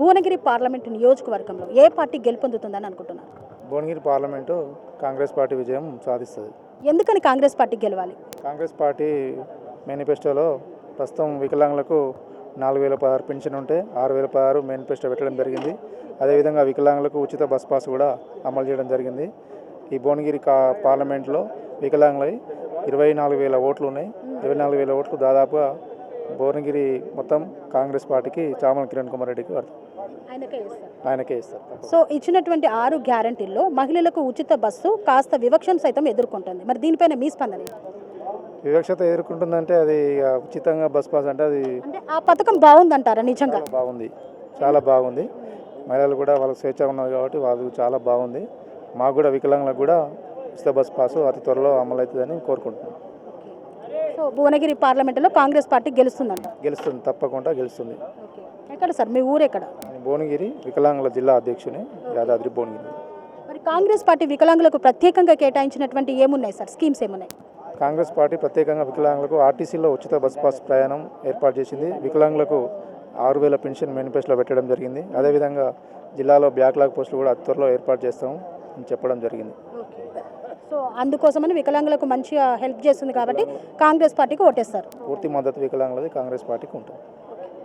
Bhuvanagiri parliament నియోజకవర్గంలో ఏ party గెలుపొందుతుందని అనుకుంటున్నారు? Bhuvanagiri parliament Congress party విజయం సాధిస్తుంది. ఎందుకని కాంగ్రెస్ పార్టీ గెలవాలి? కాంగ్రెస్ పార్టీ మేనిఫెస్టోలో ప్రస్తుతం వికలాంగులకు నాలుగు వేల పదహారు పెన్షన్ ఉంటే ఆరు వేల పదహారు మేనిఫెస్టో పెట్టడం జరిగింది. అదేవిధంగా వికలాంగులకు ఉచిత బస్ పాస్ కూడా అమలు చేయడం జరిగింది. ఈ భువనగిరి కా పార్లమెంట్లో వికలాంగులై ఇరవై నాలుగు వేల ఓట్లు ఉన్నాయి. ఇరవై నాలుగు వేల ఓట్లు దాదాపుగా భువనగిరి మొత్తం కాంగ్రెస్ పార్టీకి చామల కిరణ్ కుమార్ రెడ్డికి ఆయనకే ఇస్తారు. సో ఇచ్చినటువంటి ఆరు గ్యారంటీల్లో మహిళలకు ఉచిత బస్సు కాస్త వివక్షను సైతం ఎదుర్కొంటుంది. మరి దీనిపైన మీ స్పందన? వివక్షత ఎదుర్కొంటుందంటే అది ఉచితంగా బస్ పాస్ అంటే అది ఆ పథకం బాగుందంటారా నిజంగా? చాలా బాగుంది. చాలా బాగుంది. మహిళలు కూడా వాళ్ళకి స్వేచ్ఛ ఉన్నది కాబట్టి వాళ్ళు చాలా బాగుంది. మాకు కూడా వికలాంగులకు కూడా ఉచిత బస్ పాసు అతి త్వరలో అమలు అవుతుందని కోరుకుంటున్నాం. సో భువనగిరి పార్లమెంటులో కాంగ్రెస్ పార్టీ గెలుస్తుందంట. గెలుస్తుంది తప్పకుండా గెలుస్తుంది. ఎక్కడ సార్? మీ ఊరు ఎక్కడ? నేను భువనగిరి వికలాంగుల జిల్లా అధ్యక్షుని యాదాద్రి భువనగిరి. మరి కాంగ్రెస్ పార్టీ వికలాంగులకు ప్రత్యేకంగా కేటాయించినటువంటి ఏమున్నాయి సార్? స్కీమ్స్ ఏమున్నాయి? కాంగ్రెస్ పార్టీ ప్రత్యేకంగా వికలాంగులకు ఆర్టీసీలో ఉచిత బస్ పాస్ ప్రయాణం ఏర్పాటు చేసింది. వికలాంగులకు ఆరు వేల పెన్షన్ మేనిఫెస్టోలో పెట్టడం జరిగింది. అదేవిధంగా జిల్లాలో బ్యాక్లాగ్ పోస్టులు కూడా అతి త్వరలో ఏర్పాటు చేస్తాం అని చెప్పడం జరిగింది. సో అందుకోసమని వికలాంగులకు మంచిగా హెల్ప్ చేస్తుంది కాబట్టి కాంగ్రెస్ పార్టీకి ఓటేస్తారు. పూర్తి మద్దతు వికలాంగులది కాంగ్రెస్ పార్టీకి ఉంటుంది.